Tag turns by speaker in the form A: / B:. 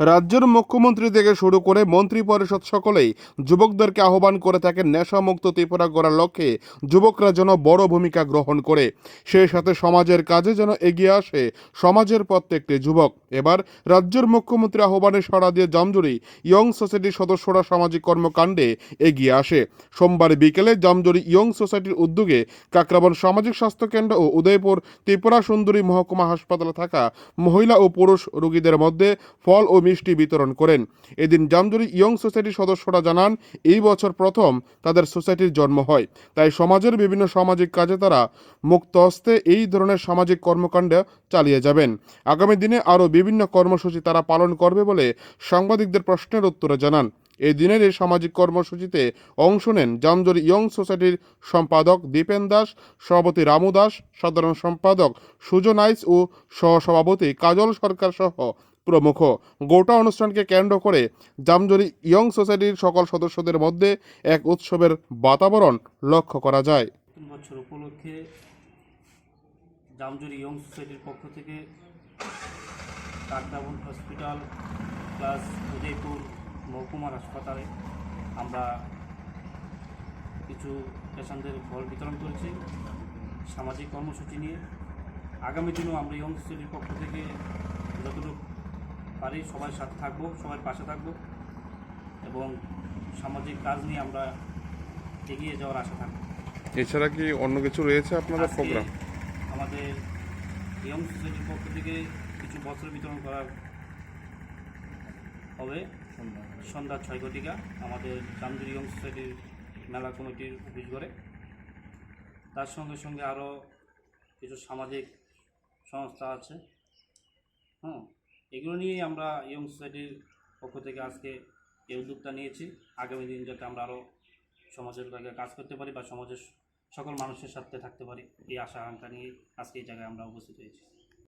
A: রাজ্যের মুখ্যমন্ত্রী থেকে শুরু করে মন্ত্রী পরিষদ সকলেই যুবকদেরকে আহ্বান করে থাকেন নেশামুক্ত ত্রিপুরা গড়ার লক্ষ্যে যুবকরা যেন বড় ভূমিকা গ্রহণ করে। সেই সাথে সমাজের কাজে যেন এগিয়ে আসে সমাজের প্রত্যেকটি যুবক। এবার রাজ্যের মুখ্যমন্ত্রী আহ্বানে সাড়া দিয়ে জামজুরি ইয়ং সোসাইটির সদস্যরা সামাজিক কর্মকাণ্ডে এগিয়ে আসে। সোমবার বিকেলে জামজুরি ইয়ং সোসাইটির উদ্যোগে কাকরাবন সামাজিক স্বাস্থ্য কেন্দ্র ও উদয়পুর ত্রিপুরা সুন্দরী মহকুমা হাসপাতালে থাকা মহিলা ও পুরুষ রোগীদের মধ্যে ফল ও মিষ্টি বিতরণ করেন। এদিন জামজুরি ইয়ং সোসাইটির সদস্যরা জানান, এই বছর প্রথম তাদের সোসাইটির জন্ম হয়। তাই সমাজের বিভিন্ন সামাজিক কাজে তারা মুক্ত হস্তে এই ধরনের সামাজিক কর্মকাণ্ড চালিয়ে যাবেন। আগামী দিনে আরও বিভিন্ন কর্মসূচি তারা পালন করবে বলে সাংবাদিকদের প্রশ্নের উত্তরে জানান। এই দিনের এই সামাজিক কর্মসূচিতে অংশ নেন জামজুরি ইয়ং সোসাইটির সম্পাদক দীপেন দাস, সভাপতি রামু দাস, সাধারণ সম্পাদক সুজন আইস ও সহসভাপতি কাজল সরকার সহ প্রমুখ। গোটা অনুষ্ঠানকে কেন্দ্র করে জামজুরি ইয়ং সোসাইটির সকল সদস্যদের মধ্যে এক উৎসবের বাতাবরণ লক্ষ্য করা যায়।
B: বছর উপলক্ষে জামজুরি ইয়ং সোসাইটির পক্ষ থেকে কাকরাবন হসপিটাল প্লাস উদয়পুর মহকুমার হাসপাতালে আমরা কিছু পেশেন্টদের ফল বিতরণ করেছি। সামাজিক কর্মসূচি নিয়ে। আগামী দিনেও আমরা ইয়ং সোসাইটির পক্ষ থেকে যতটুকু পারি সবার সাথে থাকব সবার পাশে থাকব এবং সামাজিক কাজ নিয়ে আমরা এগিয়ে যাওয়ার আশা থাকব।
A: এছাড়া কি অন্য কিছু রয়েছে আপনাদের প্রোগ্রাম?
B: আমাদের ইয়ং সোসাইটির পক্ষ থেকে কিছু বস্ত্র বিতরণ করার হবে। সন্ধ্যা ছয় ঘটিকা আমাদের চান্দুরি ইয়ং সোসাইটির মেলা কমিটির অফিস ঘরে। তার সঙ্গে সঙ্গে আরও কিছু সামাজিক সংস্থা আছে। হ্যাঁ এগুলো নিয়েই আমরা ইয়ং সোসাইটির পক্ষ থেকে আজকে এই উদ্যোগটা নিয়েছি। আগামী দিন যাতে আমরা আরও সমাজের লাগে কাজ করতে পারি বা সমাজের সকল মানুষের সাথে থাকতে পারি, এই আশা আকাঙ্ক্ষা নিয়ে আজকে এই জায়গায় আমরা উপস্থিত হয়েছি।